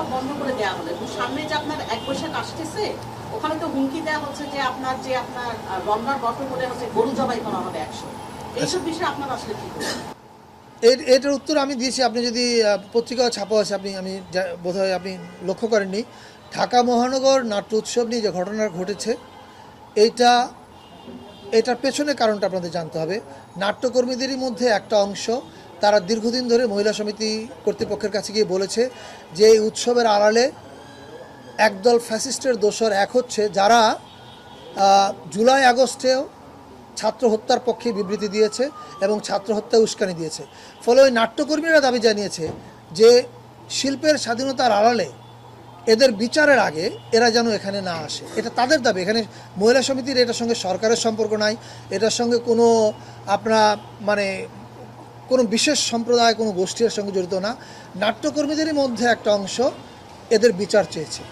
সব বন্ধ করে দেওয়া হলো। এবং সামনে যে আপনার এক বৈশাখ আসতেছে ওখানে তো হুমকি দেওয়া হচ্ছে যে আপনার যে আপনার রমনার গল্প করে হচ্ছে গরু জবাই করা হবে একশো। এইসব বিষয়ে আপনার আসলে কি? এর এটার উত্তর আমি দিয়েছি। আপনি যদি আহ, পত্রিকাও ছাপা আছে আপনি আমি যা- বোধহয় আপনি লক্ষ্য করেননি। ঢাকা মহানগর নাট্য উৎসব নিয়ে যে ঘটনা ঘটেছে এইটা এটার পেছনে কারণটা আপনাদের জানতে হবে। নাট্যকর্মীদেরই মধ্যে একটা অংশ তারা দীর্ঘদিন ধরে মহিলা সমিতি কর্তৃপক্ষের কাছে গিয়ে বলেছে যে এই উৎসবের আড়ালে একদল ফ্যাসিস্টের দোষর এক হচ্ছে যারা জুলাই আগস্টেও ছাত্র হত্যার পক্ষে বিবৃতি দিয়েছে এবং ছাত্র হত্যায় উস্কানি দিয়েছে। ফলে ওই নাট্যকর্মীরা দাবি জানিয়েছে যে শিল্পের স্বাধীনতার আড়ালে এদের বিচারের আগে এরা যেন এখানে না আসে। এটা তাদের দাবি। এখানে মহিলা সমিতির এটার সঙ্গে সরকারের সম্পর্ক নাই। এটার সঙ্গে কোনো আপনার মানে কোনো বিশেষ সম্প্রদায়, কোনো গোষ্ঠীর সঙ্গে জড়িত না নাট্যকর্মীদেরই মধ্যে একটা অংশ এদের বিচার চেয়েছে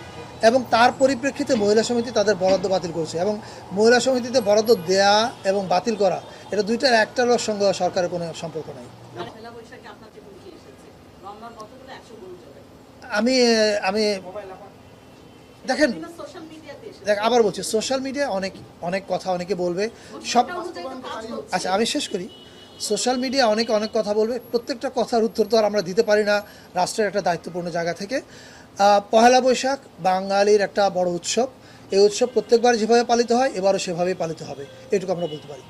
এবং তার পরিপ্রেক্ষিতে মহিলা সমিতি তাদের বরাদ্দ বাতিল করেছে এবং মহিলা সমিতিতে বরাদ্দ দেয়া এবং বাতিল করা, এটা দুইটার একটার সঙ্গে সরকারের কোনো সম্পর্ক নাই আমি আমি, দেখেন, দেখ, আবার বলছি সোশ্যাল মিডিয়া অনেক অনেক কথা অনেকে বলবে, সব। আচ্ছা আমি শেষ করি সোশ্যাল মিডিয়া অনেক অনেক কথা বলবে। প্রত্যেকটা কথার উত্তর তো আর আমরা দিতে পারি না। রাষ্ট্রের একটা দায়িত্বপূর্ণ জায়গা থেকে। পহেলা বৈশাখ বাঙালির একটা বড় উৎসব। এই উৎসব প্রত্যেকবার যেভাবে পালিত হয়, এবারও সেভাবেই পালিত হবে। এটুকু আমরা বলতে পারি।